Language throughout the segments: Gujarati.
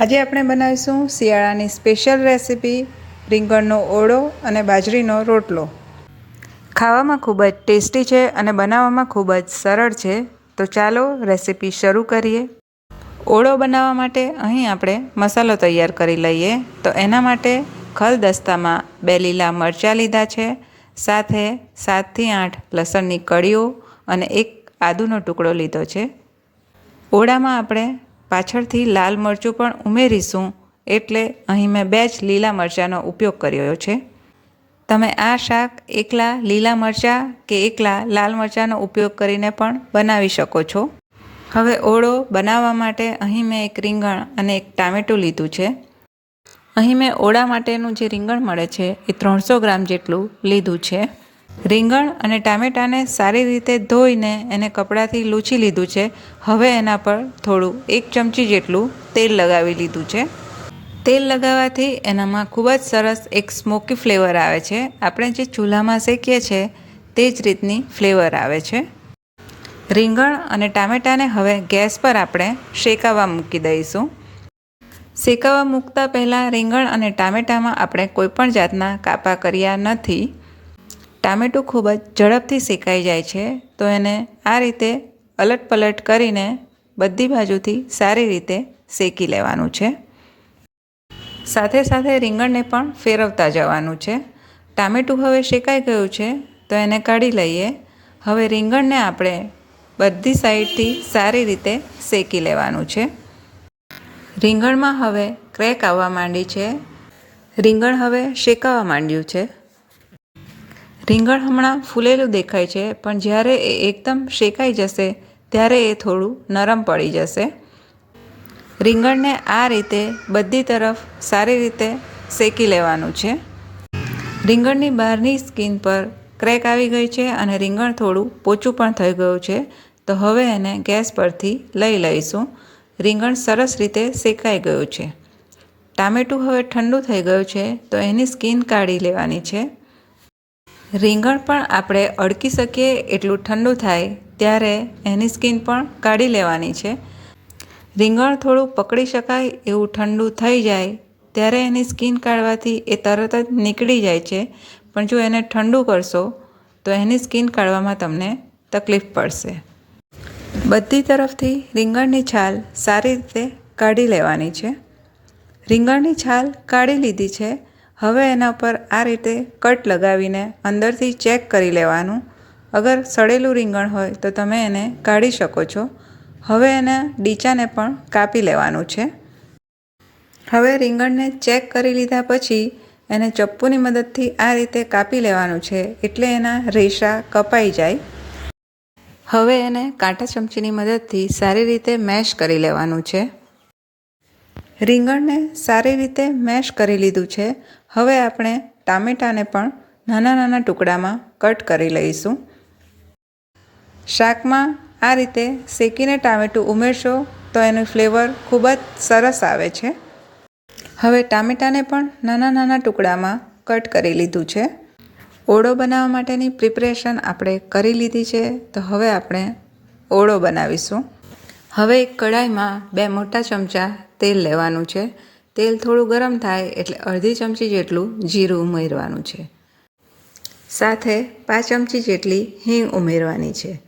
આજે આપણે બનાવીશું શિયાળાની સ્પેશિયલ રેસીપી રીંગણનો ઓળો અને બાજરીનો રોટલો. ખાવામાં ખૂબ જ ટેસ્ટી છે અને બનાવવામાં ખૂબ જ સરળ છે. તો ચાલો રેસીપી શરૂ કરીએ. ઓળો બનાવવા માટે અહીં આપણે મસાલો તૈયાર કરી લઈએ. તો એના માટે ખલદસ્તામાં બે લીલા મરચાં લીધા છે. સાથે સાતથી આઠ લસણની કળીઓ અને એક આદુનો ટુકડો લીધો છે. ઓળામાં આપણે પાછળથી લાલ મરચું પણ ઉમેરીશું એટલે અહીં મેં બે જ લીલા મરચાંનો ઉપયોગ કર્યો છે. તમે આ શાક એકલા લીલા મરચાં કે એકલા લાલ મરચાંનો ઉપયોગ કરીને પણ બનાવી શકો છો. હવે ઓળો બનાવવા માટે અહીં મેં એક રીંગણ અને એક ટામેટું લીધું છે. અહીં મેં ઓળા માટેનું જે રીંગણ મળે છે એ ત્રણસો ગ્રામ જેટલું લીધું છે. રીંગણ અને ટામેટાને સારી રીતે ધોઈને એને કપડાથી લૂછી લીધું છે. હવે એના પર થોડું એક ચમચી જેટલું તેલ લગાવી લીધું છે. તેલ લગાવવાથી એનામાં ખૂબ જ સરસ એક સ્મોકી ફ્લેવર આવે છે. આપણે જે ચૂલામાં શેકીએ છીએ તે જ રીતની ફ્લેવર આવે છે. રીંગણ અને ટામેટાને હવે ગેસ પર આપણે શેકાવા મૂકી દઈશું. શેકાવા મૂકતા પહેલાં રીંગણ અને ટામેટામાં આપણે કોઈપણ જાતના કાપા કર્યા નથી. ટામેટું ખૂબ જ ઝડપથી શેકાઈ જાય છે, તો એને આ રીતે અલટ પલટ કરીને બધી બાજુથી સારી રીતે શેકી લેવાનું છે. સાથે સાથે રીંગણને પણ ફેરવતા જવાનું છે. ટામેટું હવે શેકાઈ ગયું છે, તો એને કાઢી લઈએ. હવે રીંગણને આપણે બધી સાઈડથી સારી રીતે શેકી લેવાનું છે. રીંગણમાં હવે ક્રેક આવવા માંડી છે. રીંગણ હવે શેકાવા માંડ્યું છે. રીંગણ હમણાં ફૂલેલું દેખાય છે, પણ જ્યારે એ એકદમ શેકાઈ જશે, ત્યારે એ થોડું નરમ પડી જશે. રીંગણને આ રીતે બધી તરફ સારી રીતે શેકી લેવાનું છે. રીંગણની બહારની સ્કિન પર ક્રેક આવી ગઈ છે અને રીંગણ થોડું પોચું પણ થઈ ગયું છે, તો હવે એને ગેસ પરથી લઈ લઈશું. રીંગણ સરસ રીતે શેકાઈ ગયું છે. ટામેટું હવે ઠંડુ થઈ ગયું છે, તો એની સ્કિન કાઢી લેવાની છે. રીંગણ પણ આપણે અડકી શકીએ એટલું ઠંડુ થાય ત્યારે એની સ્કિન પણ કાઢી લેવાની છે. રીંગણ થોડું પકડી શકાય એવું ઠંડુ થઈ જાય ત્યારે એની સ્કિન કાઢવાથી એ તરત જ નીકળી જાય છે. પણ જો એને ઠંડુ કરશો, તો એની સ્કિન કાઢવામાં તમને તકલીફ પડશે. બધી તરફથી રીંગણની છાલ સારી રીતે કાઢી લેવાની છે. રીંગણની છાલ કાઢી લીધી છે હવે એના પર આ રીતે કટ લગાવીને અંદરથી ચેક કરી લેવાનું. અગર સડેલું રીંગણ હોય તો તમે એને કાઢી શકો છો. હવે એના ડીચાને પણ કાપી લેવાનું છે. હવે રીંગણને ચેક કરી લીધા પછી એને ચપ્પુની મદદથી આ રીતે કાપી લેવાનું છે એટલે એના રેશા કપાઈ જાય. હવે એને કાંટા ચમચીની મદદથી સારી રીતે મેશ કરી લેવાનું છે. રીંગણને સારી રીતે મેશ કરી લીધું છે. હવે આપણે ટામેટાને પણ નાના નાના ટુકડામાં કટ કરી લઈશું. શાકમાં આ રીતે શેકીને ટામેટું ઉમેરશો તો એનું ફ્લેવર ખૂબ જ સરસ આવે છે. હવે ટામેટાને પણ નાના નાના ટુકડામાં કટ કરી લીધું છે. ઓળો બનાવવા માટેની પ્રિપરેશન આપણે કરી લીધી છે તો હવે આપણે ઓળો બનાવીશું. હવે એક કઢાઈમાં બે મોટા ચમચા તેલ લેવાનું છે. તેલ થોડું ગરમ થાય એટલે અડધી ચમચી જેટલું જીરું ઉમેરવાનું છે. સાથે પાંચ ચમચી જેટલી હિંગ ઉમેરવાની છે.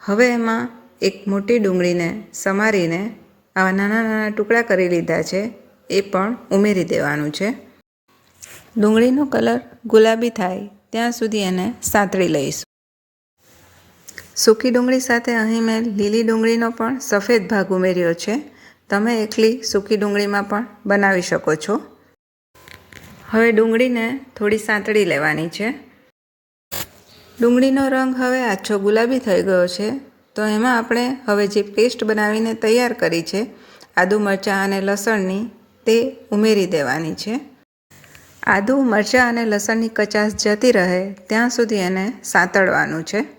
હવે એમાં એક મોટી ડુંગળીને સમારીને આવા નાના નાના ટુકડા કરી લીધા છે, એ પણ ઉમેરી દેવાનું છે. ડુંગળીનો કલર ગુલાબી થાય ત્યાં સુધી એને સાંતળી લઈશું. સૂકી ડુંગળી સાથે અહીં મેં લીલી ડુંગળીનો પણ સફેદ ભાગ ઉમેર્યો છે. તમે એકલી સૂકી ડુંગળીમાં પણ બનાવી શકો છો. હવે ડુંગળીને થોડી સાંતળી લેવાની છે. ડુંગળીનો રંગ હવે આછો ગુલાબી થઈ ગયો છે. તો એમાં આપણે હવે જે પેસ્ટ બનાવીને તૈયાર કરી છે, આદુ મરચાં અને લસણની, તે ઉમેરી દેવાની છે. આદુ, મરચાં અને લસણની કચાશ જતી રહે ત્યાં સુધી એને સાંતળવાનું છે.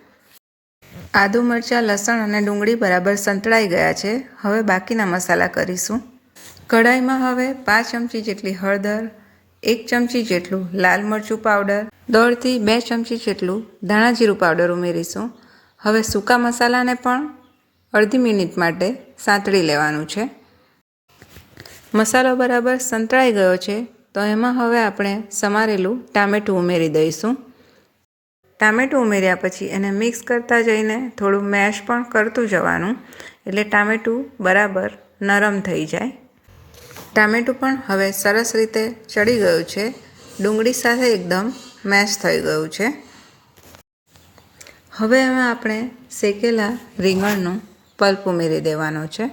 આદુ મરચાં, લસણ અને ડુંગળી બરાબર સંતળાઈ ગયા છે. હવે બાકીના મસાલા કરીશું. કઢાઈમાં હવે પાંચ ચમચી જેટલી હળદર, એક ચમચી જેટલું લાલ મરચું પાવડર, દોઢથી બે ચમચી જેટલું ધાણા જીરું પાવડર ઉમેરીશું. હવે સૂકા મસાલાને પણ અડધી મિનિટ માટે સાંતળી લેવાનું છે. મસાલો બરાબર સંતળાઈ ગયો છે, તો એમાં હવે આપણે સમારેલું ટામેટું ઉમેરી દઈશું. ટામેટું ઉમેર્યા પછી એને મિક્સ કરતા જઈને થોડું મેશ પણ કરતું જવાનું, એટલે ટામેટું બરાબર નરમ થઈ જાય. ટામેટું પણ હવે સરસ રીતે ચડી ગયું છે. ડુંગળી સાથે એકદમ મેશ થઈ ગયું છે. હવે એમાં આપણે શેકેલા રીંગણનું પલ્પ ઉમેરી દેવાનો છે.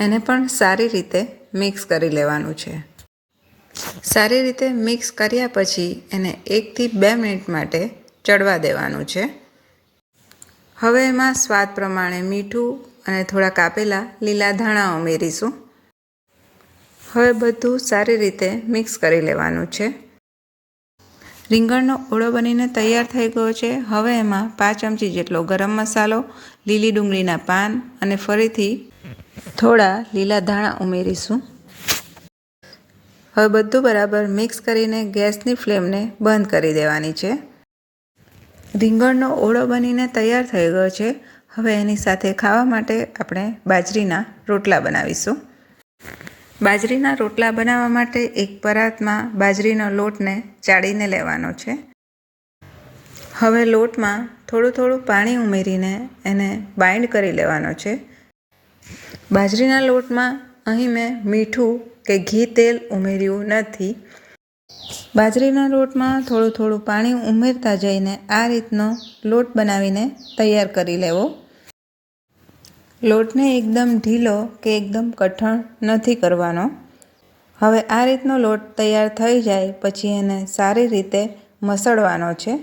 એને પણ સારી રીતે મિક્સ કરી લેવાનું છે. સારી રીતે મિક્સ કર્યા પછી એને એકથી બે મિનિટ માટે ચડવા દેવાનું છે. હવે એમાં સ્વાદ પ્રમાણે મીઠું અને થોડા કાપેલા લીલા ધાણા ઉમેરીશું. હવે બધું સારી રીતે મિક્સ કરી લેવાનું છે. રીંગણનો ઓળો બનીને તૈયાર થઈ ગયો છે. હવે એમાં પાંચ ચમચી જેટલો ગરમ મસાલો, લીલી ડુંગળીના પાન અને ફરીથી થોડા લીલા ધાણા ઉમેરીશું. હવે બધું બરાબર મિક્સ કરીને ગેસની ફ્લેમને બંધ કરી દેવાની છે. રીંગણનો ઓળો બનીને તૈયાર થઈ ગયો છે. હવે એની સાથે ખાવા માટે આપણે બાજરીના રોટલા બનાવીશું. બાજરીના રોટલા બનાવવા માટે એક પરાતમાં બાજરીનો લોટને ચાળીને લેવાનો છે. હવે લોટમાં થોડું થોડું પાણી ઉમેરીને એને બાઇન્ડ કરી લેવાનો છે. બાજરીના લોટમાં અહીં મેં મીઠું કે ઘી તેલ ઉમેર્યું નથી. બાજરીના લોટમાં થોડું થોડું પાણી ઉમેરતા જઈને આ રીતનો લોટ બનાવીને તૈયાર કરી લેવો. લોટને એકદમ ઢીલો કે એકદમ કઠણ નથી કરવાનો. હવે આ રીતનો લોટ તૈયાર થઈ જાય પછી એને સારી રીતે મસળવાનો છે.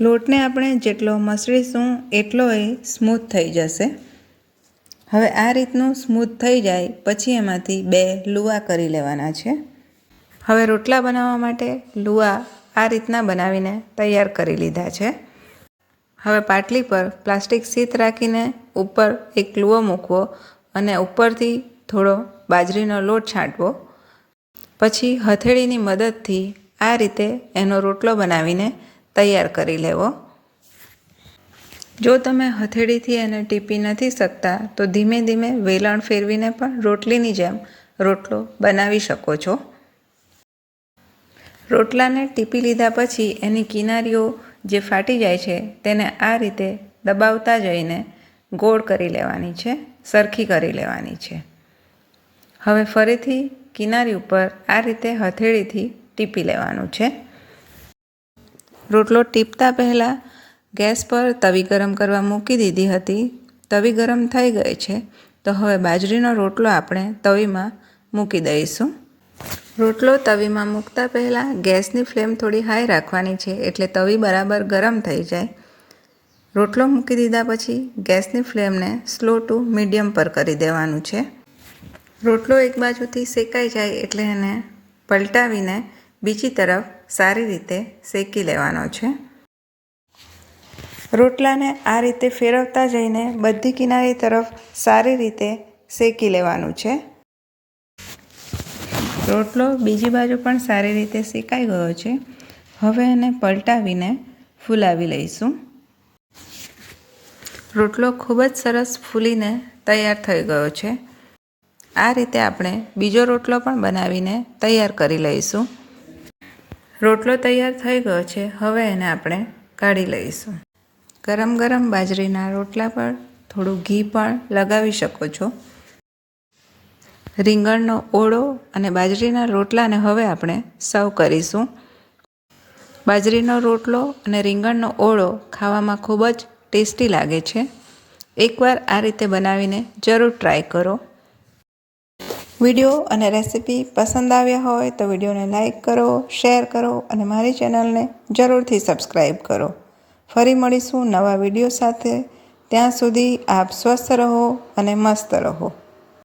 લોટને આપણે જેટલો મસળીશું એટલો એ સ્મૂથ થઈ જશે. હવે આ રીતનું સ્મૂથ થઈ જાય પછી એમાંથી બે લુવા કરી લેવાના છે. હવે રોટલા બનાવવા માટે લુવા આ રીતના બનાવીને તૈયાર કરી લીધા છે. હવે પાટલી પર પ્લાસ્ટિક સીત રાખીને ઉપર એક લુવો મૂકવો અને ઉપરથી થોડો બાજરીનો લોટ છાંટવો. પછી હથેળીની મદદથી આ રીતે એનો રોટલો બનાવીને તૈયાર કરી લેવો. જો તમે હથેળીથી એને ટીપી નથી શકતા, તો ધીમે ધીમે વેલણ ફેરવીને પણ રોટલીની જેમ રોટલો બનાવી શકો છો. રોટલાને ટીપી લીધા પછી એની કિનારીઓ જે ફાટી જાય છે તેને આ રીતે દબાવતા જઈને ગોળ કરી લેવાની છે, સરખી કરી લેવાની છે. હવે ફરીથી કિનારી ઉપર આ રીતે હથેળીથી ટીપી લેવાનું છે. રોટલો ટીપતા પહેલાં ગેસ પર તવી ગરમ કરવા મૂકી દીધી હતી. તવી ગરમ થઈ ગઈ છે, તો હવે બાજરીનો રોટલો આપણે તવીમાં મૂકી દઈશું. રોટલો તવીમાં મૂકતા પહેલાં ગેસની ફ્લેમ થોડી હાઈ રાખવાની છે એટલે તવી બરાબર ગરમ થઈ જાય. રોટલો મૂકી દીધા પછી ગેસની ફ્લેમને સ્લો ટુ મીડિયમ પર કરી દેવાનું છે. રોટલો એક બાજુથી શેકાઈ જાય એટલે એને પલટાવીને બીજી તરફ સારી રીતે શેકી લેવાનો છે. રોટલાને આ રીતે ફેરવતા જઈને બધી કિનારી તરફ સારી રીતે શેકી લેવાનું છે. રોટલો બીજી બાજુ પણ સારી રીતે શેકાઈ ગયો છે. હવે એને પલટાવીને ફૂલાવી લઈશું. રોટલો ખૂબ જ સરસ ફૂલીને તૈયાર થઈ ગયો છે. આ રીતે આપણે બીજો રોટલો પણ બનાવીને તૈયાર કરી લઈશું. રોટલો તૈયાર થઈ ગયો છે, હવે એને આપણે કાઢી લઈશું. ગરમ ગરમ બાજરીના રોટલા પર થોડું ઘી પણ લગાવી શકો છો. રીંગણનો ઓળો અને બાજરીના રોટલાને હવે આપણે સર્વ કરીશું. બાજરીનો રોટલો અને રીંગણનો ઓળો ખાવામાં ખૂબ જ ટેસ્ટી લાગે છે. એકવાર આ રીતે બનાવીને જરૂર ટ્રાય કરો. વીડિયો અને રેસિપી પસંદ આવ્યા હોય તો વિડીયોને લાઇક કરો, શેર કરો અને મારી ચેનલને જરૂરથી સબસ્ક્રાઈબ કરો. ફરી મળીશું નવા વીડિયો સાથે. ત્યાં સુધી આપ સ્વસ્થ રહો અને મસ્ત રહો.